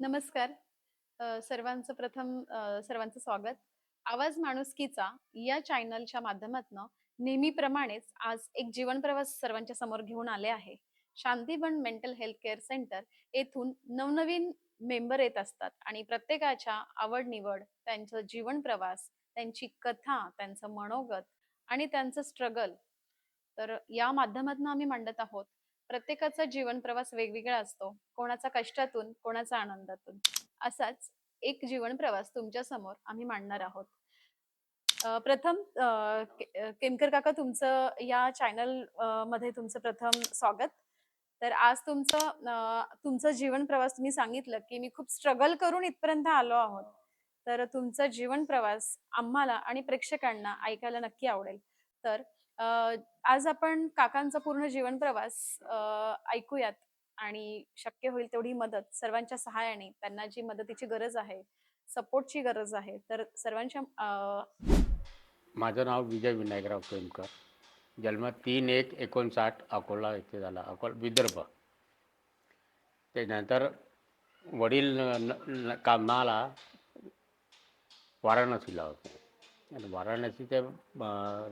नमस्कार. सर्वांचं प्रथम सर्वांचं स्वागत. आवाज माणुसकीचा या चॅनलच्या माध्यमातून नेहमीप्रमाणेच आज एक जीवन प्रवास सर्वांच्या समोर घेऊन आले आहे. Shantivan mental health care centre येथून नवनवीन मेंबर येत असतात आणि प्रत्येकाच्या आवड-निवड, त्यांचं जीवन प्रवास, त्यांची कथा, त्यांचं मनोगत आणि त्यांचं स्ट्रगल तर या माध्यमातून आम्ही मांडत आहोत. प्रत्येकाचा जीवन प्रवास वेगवेगळा असतो. कोणाचा कष्टातून, कोणाचा आनंदातून. असाच एक जीवन प्रवास तुमच्यासमोर आम्ही मांडणार आहोत. प्रथम केमकर काका तुमचं या चॅनलमध्ये तुमचं प्रथम स्वागत. तर आज तुमचं तुमचं जीवन प्रवास तुम्ही सांगितलं, की मी खूप स्ट्रगल करून इथपर्यंत आलो आहोत. तर तुमचा जीवन प्रवास आम्हाला आणि प्रेक्षकांना ऐकायला नक्की आवडेल. तर आज आपण काकांचा पूर्ण जीवन प्रवास ऐकूयात आणि शक्य होईल तेवढी मदत सर्वांच्या सहाय्याने त्यांना जी मदतीची गरज आहे, सपोर्टची गरज आहे, तर सर्वांच्या माझं नाव विजय विनायकराव केमकर जन्म तीन एक एकोणसाठ अकोला येथे झाला अकोला विदर्भ. त्यानंतर वडील न- कामाला वाराणसीला होते. आणि वाराणसी ते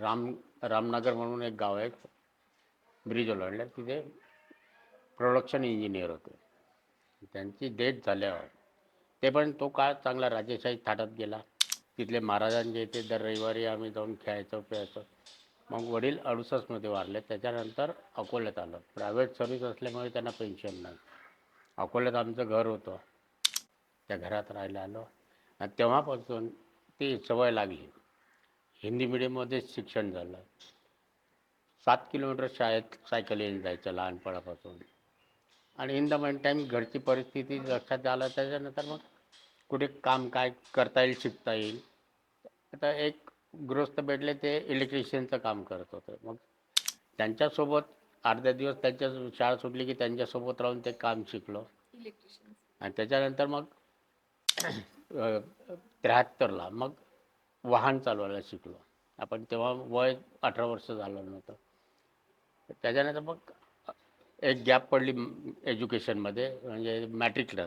राम रामनगर म्हणून एक गाव आहे. ब्रिज ओलांडल्या तिथे प्रोडक्शन इंजिनियर होते. त्यांची डेथ झाल्यावर ते पण तो काळ चांगला राजेशाही थाटात गेला. तिथले महाराजांचे इथे दर रविवारी आम्ही जाऊन खेळायचो प्यायचो. मग वडील अडुसष्टमध्ये वारले. त्याच्यानंतर अकोल्यात आलं. प्रायव्हेट सर्व्हिस असल्यामुळे त्यांना पेन्शन नाही. अकोल्यात आमचं घर होतं. त्या घरात राहायला आलो. आणि तेव्हापासून ती सवय लागली. हिंदी मिडियममध्येच शिक्षण झालं. सात किलोमीटर शाळेत सायकल येऊन जायचं लहानपणापासून. आणि इन द मेन टाईम घरची परिस्थिती लक्षात आलं त्याच्यानंतर मग कुठे काम काय करता येईल शिकता येईल. आता एक गृहस्थ भेटले ते इलेक्ट्रिशियनचं काम करत होते. मग त्यांच्यासोबत अर्ध्या दिवस त्यांच्या शाळा सुटली की त्यांच्यासोबत राहून ते काम शिकलो. आणि त्याच्यानंतर मग त्र्याहत्तरला मग वाहन चालवायला शिकलो. आपण तेव्हा वय अठरा वर्ष झालं नव्हतं. त्याच्यानंतर मग एक गॅप पडली एज्युकेशनमध्ये म्हणजे मॅट्रिकला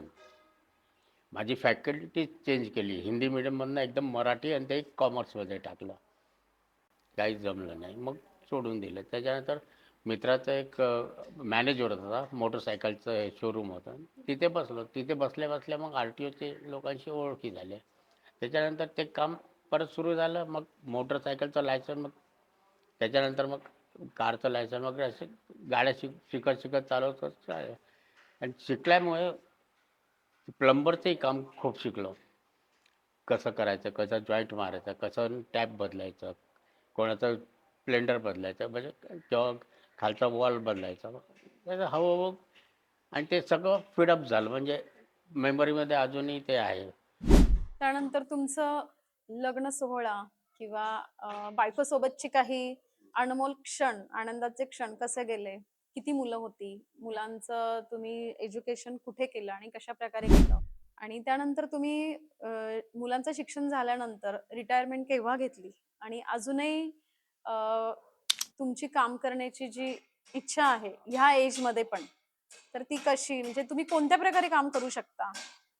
माझी फॅकल्टी चेंज केली. हिंदी मिडियममधनं एकदम मराठी आणि ते कॉमर्समध्ये टाकलं. काहीच जमलं नाही. मग सोडून दिलं. त्याच्यानंतर मित्राचं एक मॅनेजर होता मोटरसायकलचं हे शोरूम होतं. तिथे बसलो. तिथे बसल्या बसल्या मग आर टी ओचे लोकांशी ओळखी झाले. त्याच्यानंतर ते काम परत सुरू झालं मग मोटरसायकलचं लायसन मग त्याच्यानंतर मग कारचं लायसन वगैरे असे गाड्या शिक शिकत शिकत चालवत चालेल. आणि शिकल्यामुळे प्लंबरचंही काम खूप शिकलो. कसं करायचं कसं जॉईंट मारायचं कसं टॅप बदलायचं कोणाचं स्प्लेंडर बदलायचं म्हणजे किंवा खालचा वॉल बदलायचा. त्याचं हळूहळू आणि ते सगळं फिडअप झालं. म्हणजे मेमरीमध्ये अजूनही ते आहे. त्यानंतर तुमचं लग्न सोहळा किंवा बायकोसोबतची काही अनमोल क्षण, आनंदाचे क्षण कसे गेले? किती मुलं होती? मुलांचं तुम्ही एज्युकेशन कुठे केलं आणि कशा प्रकारे केलं? आणि त्यानंतर तुम्ही मुलांचं शिक्षण झाल्यानंतर रिटायरमेंट केव्हा घेतली? आणि अजूनही तुमची काम करण्याची जी इच्छा आहे, ह्या एजमध्ये पण, तर ती कशी? म्हणजे तुम्ही कोणत्या प्रकारे काम करू शकता?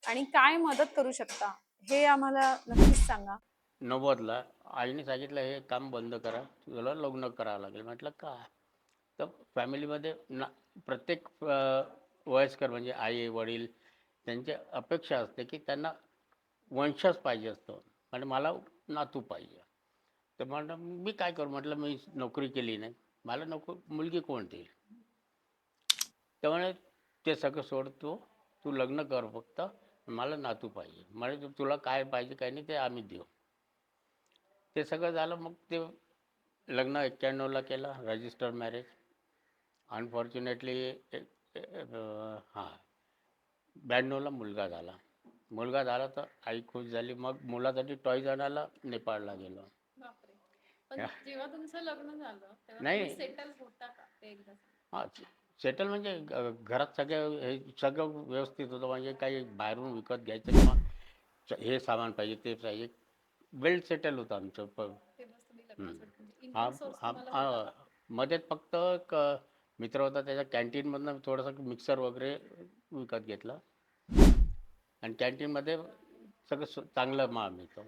आणि काय मदत करू शकता? हे आम्हाला नक्कीच सांगा. नव्वदला आईने सांगितलं हे काम बंद करा. तुला लग्न करावं लागेल. म्हटलं का? तर फॅमिलीमध्ये ना प्रत्येक वयस्कर म्हणजे आई वडील त्यांची अपेक्षा असते की त्यांना वंशज पाहिजे असतो. आणि म्हणजे मला नातू पाहिजे. तर म्हटलं मी काय करू? म्हटलं मी नोकरी केली नाही. मला नको मुलगी कोण देईल? त्यामुळे ते सगळं सोड तू तू लग्न कर फक्त. मला नातू पाहिजे. म्हणजे तुला काय पाहिजे काय नाही ते आम्ही देऊ. ते सगळं झालं मग ते लग्न एक्क्याण्णवला केलं रजिस्टर मॅरेज अनफॉर्च्युनेटली हां ब्याण्णवला मुलगा झाला. मुलगा झाला तर आई खुश झाली. मग मुलासाठी टॉईज आणायला नेपाळला गेलो. जेव्हा तुमचं लग्न झालं नाही. हां सेटल म्हणजे घरात सगळं हे सगळं व्यवस्थित होतं म्हणजे काही बाहेरून विकत घ्यायचं किंवा हे सामान पाहिजे ते पाहिजे. वेल सेटल होतं आमचं प हा हा? मध्येच फक्त एक मित्र होता त्याच्या कॅन्टीनमधनं थोडंसं मिक्सर वगैरे विकत घेतलं. आणि कॅन्टीनमध्ये सगळं चांगलं मा मिळतं.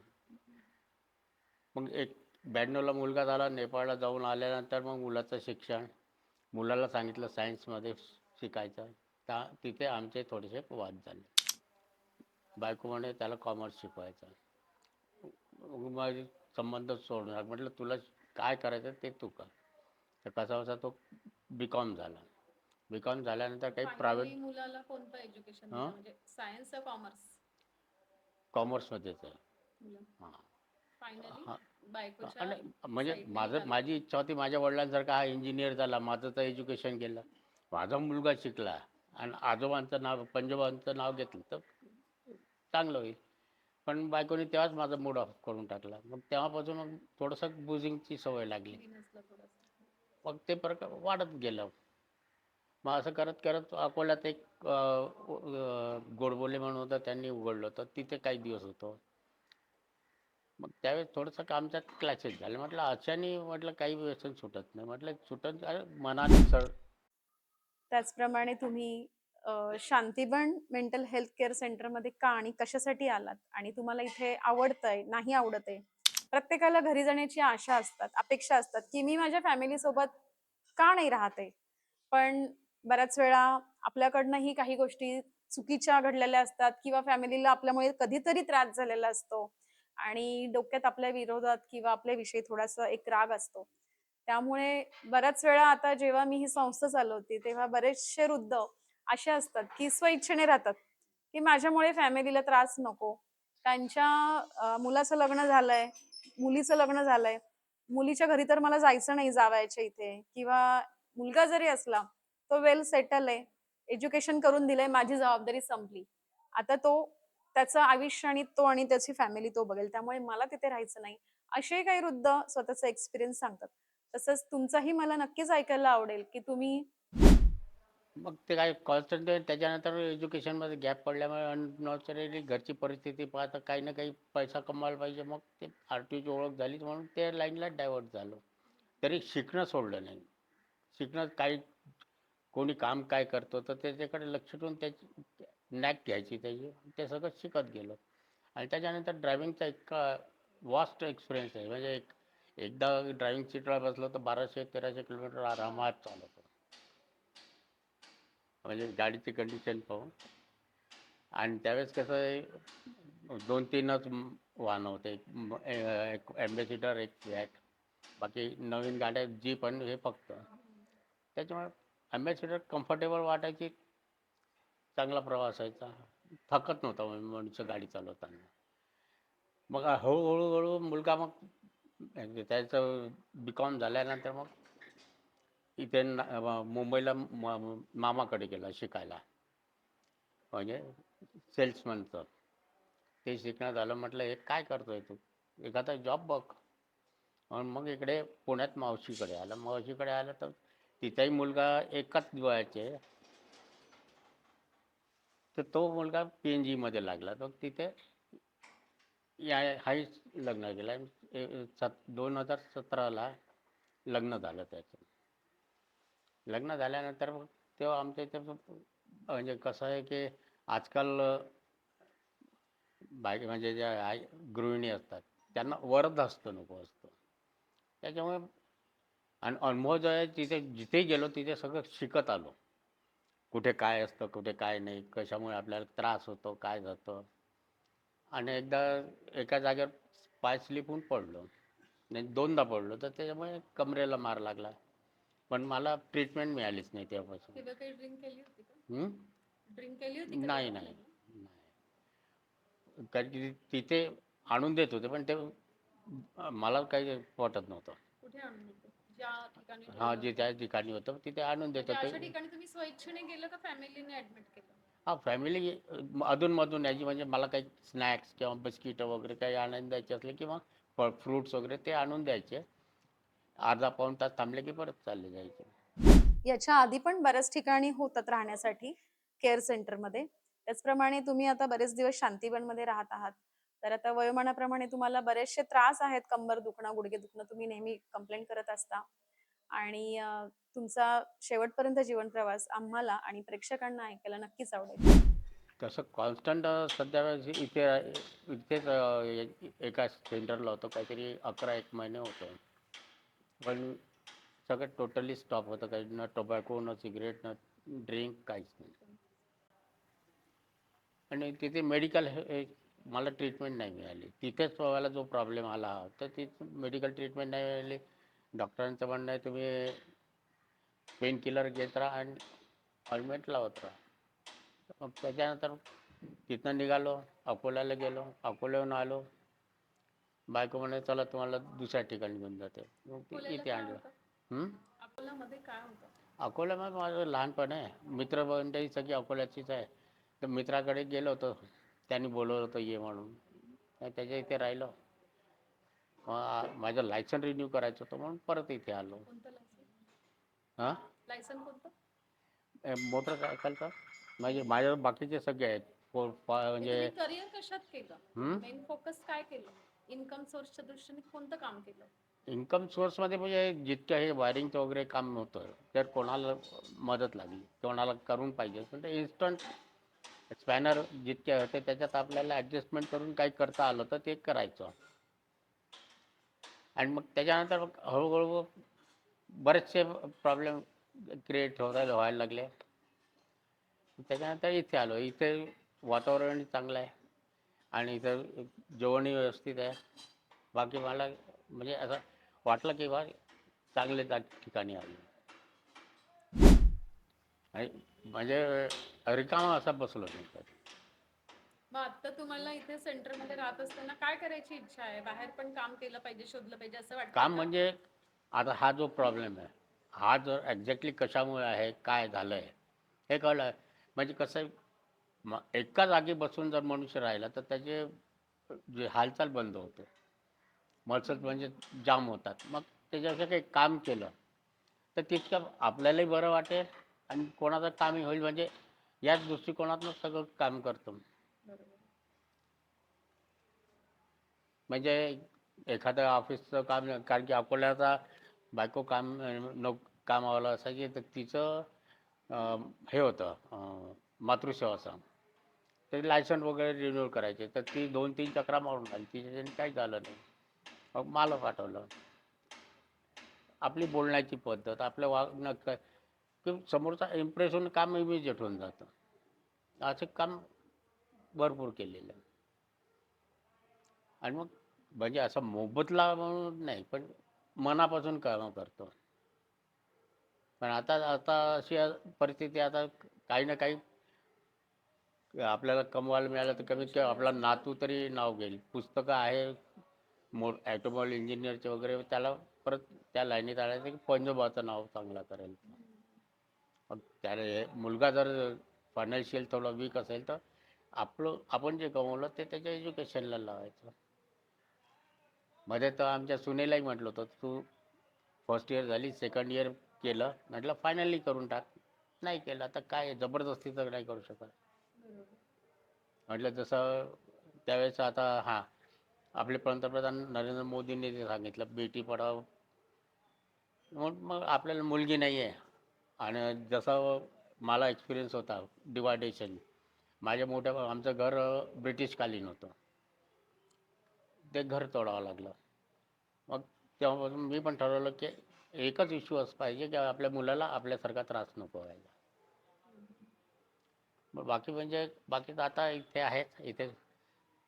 मग एक ब्याण्णवला मुलगा झाला नेपाळला जाऊन आल्यानंतर मग मुलाचं शिक्षण. मुलाला सांगितलं सायन्समध्ये शिकायचं त्या तिथे आमचे थोडेसे वाद झाले. बायको म्हणे त्याला कॉमर्स शिकवायचं माझे संबंध सोडणार म्हटलं तुला काय करायचं ते तू कर. तर कसा कसा तो बी कॉम झाला. बी कॉम झाल्यानंतर काही प्रायव्हेट मुलाला कोणतं एज्युकेशन? म्हणजे सायन्स कॉमर्स कॉमर्समध्येच आहे. हां. हा. बायकोच्या आणि म्हणजे side माझं झालं. माझी इच्छा होती माझ्या वडिलांसारखा हा इंजिनियर झाला माझं तर एज्युकेशन केलं. माझा मुलगा शिकला आणि आजोबांचं नाव पंजोबांचं नाव घेतलं तर चांगलं होईल. पण बायकोने तेव्हाच माझा मूड ऑफ करून टाकला. मग तेव्हापासून मग थोडंसं बुझिंगची सवय लागली. थोडंसं. मग ते प्रकार वाढत गेलं. मग असं करत करत अकोल्यात एक अं, अं, गोडबोले म्हणून होतं त्यांनी उघडलं होतं. तिथे काही दिवस होतो. मग त्यावेळेस थोडंसं आमच्यात क्लॅचेस झाले. म्हटलं अशाने म्हटलं काही व्यसन सुटत नाही. म्हटलं सुटत मनाने सर. त्याचप्रमाणे तुम्ही शांतीबन मेंटल हेल्थ केअर सेंटरमध्ये का आणि कशासाठी आलात? आणि तुम्हाला इथे आवडतंय नाही आवडत आहे प्रत्येकाला घरी जाण्याची आशा असतात अपेक्षा असतात की मी माझ्या फॅमिली सोबत का नाही राहते? पण बऱ्याच वेळा आपल्याकडनंही काही गोष्टी चुकीच्या घडलेल्या असतात किंवा फॅमिलीला आपल्यामुळे कधीतरी त्रास झालेला असतो. आणि डोक्यात आपल्या विरोधात किंवा आपल्याविषयी थोडासा एक राग असतो. त्यामुळे बऱ्याच वेळा आता जेव्हा मी ही संस्था चालवते तेव्हा बरेचसे वृद्ध असे असतात की स्वइच्छेने राहतात की माझ्यामुळे फॅमिलीला त्रास नको. त्यांच्या मुलाचं लग्न झालंय मुलीचं लग्न झालंय. मुलीच्या घरी तर मला जायचं नाही जावायच्या इथे किंवा मुलगा जरी असला तो वेल सेटल आहे. एज्युकेशन करून दिलंय माझी जबाबदारी संपली. आता तो त्याचं आयुष्य आणि तो आणि त्याची फॅमिली तो बघेल. त्यामुळे मला तिथे राहायचं नाही. असे काही वृद्ध स्वतःचा एक्सपिरियन्स सांगतात. तसंच तुमचाही मला नक्कीच ऐकायला आवडेल की तुम्ही मग ते काय कॉन्स्टंट त्याच्यानंतर एज्युकेशनमध्ये गॅप पडल्यामुळे अननॉचरली घरची परिस्थिती पाहता काही ना काही पैसा कमवायला पाहिजे. मग ते आर टी ओळख झाली म्हणून त्या लाईनला डायव्हर्ट झालो. तरी शिकणं सोडलं नाही. शिकणं काही कोणी काम काय करतो तर त्याच्याकडे लक्ष ठेवून त्याची नॅक घ्यायची त्याची. ते सगळं शिकत गेलो. आणि त्याच्यानंतर ड्रायव्हिंगचा इतका वास्ट एक्सपिरियन्स आहे. म्हणजे एक एकदा ड्रायव्हिंग सीटला बसलो तर बाराशे तेराशे किलोमीटर आरामात चालवतो म्हणजे गाडीची कंडिशन पाहून. आणि त्यावेळेस कसं आहे दोन तीनच वाहन वाहनं होते. एक एक ॲम्बेसिडर एक वॅट बाकी नवीन गाड्या जीप आणि हे फक्त. त्याच्यामुळे ॲम्बेसिडर कम्फर्टेबल वाटायची. चांगला प्रवास व्हायचा. थकत नव्हता माणसं गाडी चालवताना. मग हळूहळू हळू मुलगा मग म्हणजे त्याचं बी कॉम झाल्यानंतर मग इथे ना- मुंबईला मामाकडे गेला शिकायला. म्हणजे सेल्समनचं. ते शिकण्यात आलं म्हटलं हे काय करतोय तू? एखादा जॉब बघ. मग इकडे पुण्यात मावशीकडे आला. मावशीकडे आलं तर तिचाही मुलगा एकाच वयाचे तर तो मुलगा पी एन जीमध्ये लागला. तर तिथे या हाही लग्न केलं. सत दोन हजार सतराला लग्न झालं त्याचं. लग्न झाल्यानंतर मग तेव्हा आमच्या इथे म्हणजे कसं आहे की आजकाल बाय म्हणजे ज्या आई गृहिणी असतात त्यांना वरदहस्त नको असतं. त्याच्यामुळे आणि अनुभव जो आहे तिथे जिथे गेलो तिथे सगळं शिकत आलो. कुठे काय असतं कुठे काय नाही कशामुळे आपल्याला त्रास होतो काय जातं आणि एकदा एका जागेवर पाय स्लिप होऊन पडलो. नाही दोनदा पडलो तर त्याच्यामुळे कमरेला मार लागला. पण मला ट्रीटमेंट मिळालीच नाही तेव्हापासून. नाही? नाही. कारण की तिथे आणून देत होते पण ते मला काही पटत नव्हतं. ज्या ठिकाणी हा जे. त्या ठिकाणी होतं तिथे आणून देत म्हणजे अशा होते ठिकाणी तुम्ही स्वइच्छेने गेलं का फॅमिलीने ऍडमिट केलं? हा फॅमिली अधूनमधून यायची म्हणजे मला काही स्नॅक्स किंवा बिस्किटं वगैरे काही आणून द्यायचे असले किंवा फळ फ्रुट्स वगैरे ते आणून द्यायचे. अर्धा पाऊण तास थांबले की परत चालले जायचे. याच्या आधी पण बऱ्याच ठिकाणी होतात राहण्यासाठी केअर सेंटरमध्ये त्याचप्रमाणे तुम्ही आता बरेच दिवस शांतीवनमध्ये राहत आहात. तर आता वयोमानाप्रमाणे तुम्हाला बरेचसे त्रास आहेत. कंबर दुखणं गुडघे दुखणं तुम्ही नेहमी कंप्लेंट करत असता. आणि तुमचा शेवटपर्यंत जीवन प्रवास आम्हाला आणि प्रेक्षकांना ऐकायला नक्कीच आवडेल. तसं कॉन्स्टंट सध्या वेळेस इथे इथेच एका सेंटरला होतं. काहीतरी अकरा एक महिने होतं. पण सगळं टोटली स्टॉप होतं. काही न टोबॅको न सिगरेट न ड्रिंक काहीच नाही. आणि तिथे मेडिकल मला ट्रीटमेंट नाही मिळाली. तिथेच मला जो प्रॉब्लेम आला तर तिथे मेडिकल ट्रीटमेंट नाही मिळाली. डॉक्टरांचं म्हणणं आहे तुम्ही पेन किलर घेत राहा आणि ऑइलमेंट लावत राहा. मग त्याच्यानंतर तिथनं निघालो अकोल्याला गेलो. अकोल्याहून आलो. बायको म्हणे चला तुम्हाला दुसऱ्या ठिकाणी घेऊन जाते. इथे आणलं? अकोल्यामध्ये काय होतं? अकोल्यामध्ये माझं लहानपण आहे. मित्रमंडळी सगळी अकोल्याचीच आहे. तर मित्राकडे गेलो होतो. त्यांनी बोलवलं होतं ये म्हणून. तर त्याच्या इथे राहिलो. मग माझं लायसन रिन्यू करायचं होतं म्हणून परत इथे आलो. हां? लायसन कोणतं? मोटरसायकलचं म्हणजे माझ्या बाकीचे सगळे आहेत. म्हणजे करिअर कशात केलं? मेन फोकस काय केलं? इन्कम सोर्सच्या दृष्टीने कोणतं काम केलं? इन्कम सोर्समध्ये म्हणजे जितकं हे वायरिंगचं वगैरे काम होतं तर कोणाला मदत लागली कोणाला करून पाहिजे. पण ते इन्स्टंट स्पॅनर जितके होते त्याच्यात आपल्याला ॲडजस्टमेंट करून काही करता आलं तर ते करायचं. आणि मग त्याच्यानंतर मग हळूहळू बरेचसे प्रॉब्लेम क्रिएट होता व्हायला लागले. त्याच्यानंतर इथे आलो. इथे वातावरण चांगलं आहे आणि इथं जेवणही व्यवस्थित आहे. बाकी मला म्हणजे असं वाटलं की बा चांगले ठिकाणी आलो. म्हणजे रिकामा असा बसलो कधी. मग आता तुम्हाला इथे सेंटरमध्ये राहत असताना काय करायची इच्छा आहे बाहेर पण काम केलं पाहिजे शोधलं पाहिजे असं वाटतं काम? म्हणजे आता हा जो प्रॉब्लेम आहे हा जर एक्झॅक्टली कशामुळे आहे काय झालं आहे हे कळलं म्हणजे कसं आहे म एका जागी बसून जर मनुष्य राहिला तर त्याचे जे हालचाल बंद होते मसल्स म्हणजे जाम होतात मग त्याच्यापेक्षा काही काम केलं तर तितकं आपल्यालाही बरं वाटेल आणि कोणाचं कामही होईल म्हणजे याच दृष्टिकोनातून सगळं काम करतो. म्हणजे एखादं ऑफिसचं काम कारण की अकोल्याचा बायको काम नोक कामावाला असायची तर तिचं हे होतं मातृसेवाचं ते लायसन वगैरे रिन्यूअल करायचे. तर ती दोन तीन चक्रा मारून आली. तिच्याने काही झालं नाही. मग मला पाठवलं. आपली बोलण्याची पद्धत आपलं वागणं की समोरचा इम्प्रेस होऊन काम इमिजिएट होऊन जातं. असं काम भरपूर केलेलं आहे. आणि मग म्हणजे असं मोबदला म्हणून नाही पण मनापासून काम करतो. पण आता आता अशी परिस्थिती आता काही ना काही आपल्याला कमवायला मिळालं तर कमीत कमी आपला नातू तरी नाव घेईल. पुस्तकं आहे मो ॲटोमोबाईल इंजिनियरचे वगैरे त्याला परत त्या लाईनीत आणायचं की पंजोबाचं नाव चांगला करेल. मग त्याला हे मुलगा जर फायनान्शियल थोडा वीक असेल तर आपलं आपण जे कमवलं ते त्याच्या एज्युकेशनला लावायचं. मध्ये तर आमच्या सुनेलाही म्हटलं होतं तू फर्स्ट इयर झाली सेकंड इयर केलं. म्हटलं फायनली करून टाक. नाही केलं. आता काय जबरदस्ती तर नाही करू शकत. म्हटलं जसं त्यावेळेस आता हां आपले पंतप्रधान नरेंद्र मोदींनी ते सांगितलं बेटी पढाव. मग मग आपल्याला मुलगी नाही आहे आणि जसं मला एक्सपिरियन्स होता डिवायडेशन माझ्या मोठ्या आमचं घर ब्रिटिशकालीन होतं. ते घर तोडावं लागलं. मग तेव्हापासून मी पण ठरवलं की एकच इश्यू असं पाहिजे की आपल्या मुलाला आपल्यासारखा त्रास नको व्हायला. मग बाकी म्हणजे बाकी तर आता इथे आहेच इथे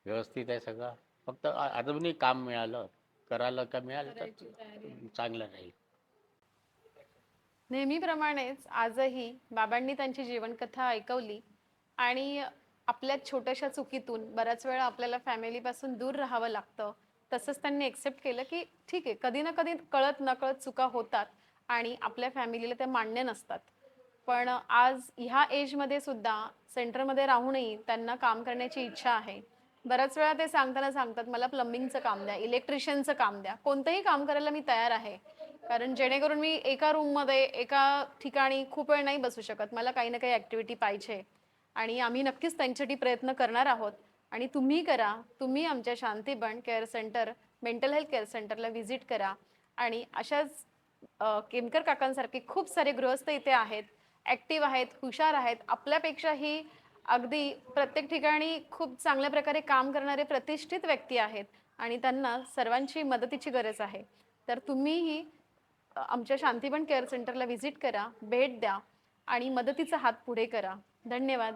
व्यवस्थित आहे सगळं. फक्त अजूनही काम मिळालं करायला का मिळालं. तर चांगलं राहील. नेहमीप्रमाणेच आजही बाबांनी त्यांची जीवनकथा ऐकवली आणि आपल्या छोट्याशा चुकीतून बऱ्याच वेळा आपल्याला फॅमिलीपासून दूर राहावं लागतं. तसंच त्यांनी एक्सेप्ट केलं की ठीक आहे कधी ना कधी कळत नकळत चुका होतात आणि आपल्या फॅमिलीला त्या मान्य नसतात. पण आज ह्या एजमध्ये सुद्धा सेंटरमध्ये राहूनही त्यांना काम करण्याची इच्छा आहे. बऱ्याच वेळा ते सांगताना सांगतात मला प्लंबिंगचं काम द्या इलेक्ट्रिशियनचं काम द्या कोणतंही काम करायला मी तयार आहे. कारण जेणेकरून मी एका रूममध्ये एका ठिकाणी खूप वेळ नाही बसू शकत. मला काही ना काही ॲक्टिव्हिटी पाहिजे. आणि आम्ही नक्कीच त्यांच्यासाठी प्रयत्न करणार आहोत. आणि तुम्ही करा तुम्ही आमच्या Shantiban care centre mental health care सेंटरला व्हिजिट करा. आणि अशाच केमकर काकांसारखे खूप सारे गृहस्थ इथे आहेत. ॲक्टिव्ह आहेत हुशार आहेत. आपल्यापेक्षाही अगदी प्रत्येक ठिकाणी खूप चांगल्या प्रकारे काम करणारे प्रतिष्ठित व्यक्ती आहेत. आणि त्यांना सर्वांची मदतीची गरज आहे. तर तुम्हीही आमच्या शांतीवन केअर सेंटरला व्हिजिट करा भेट द्या आणि मदतीचा हात पुढे करा. धन्यवाद.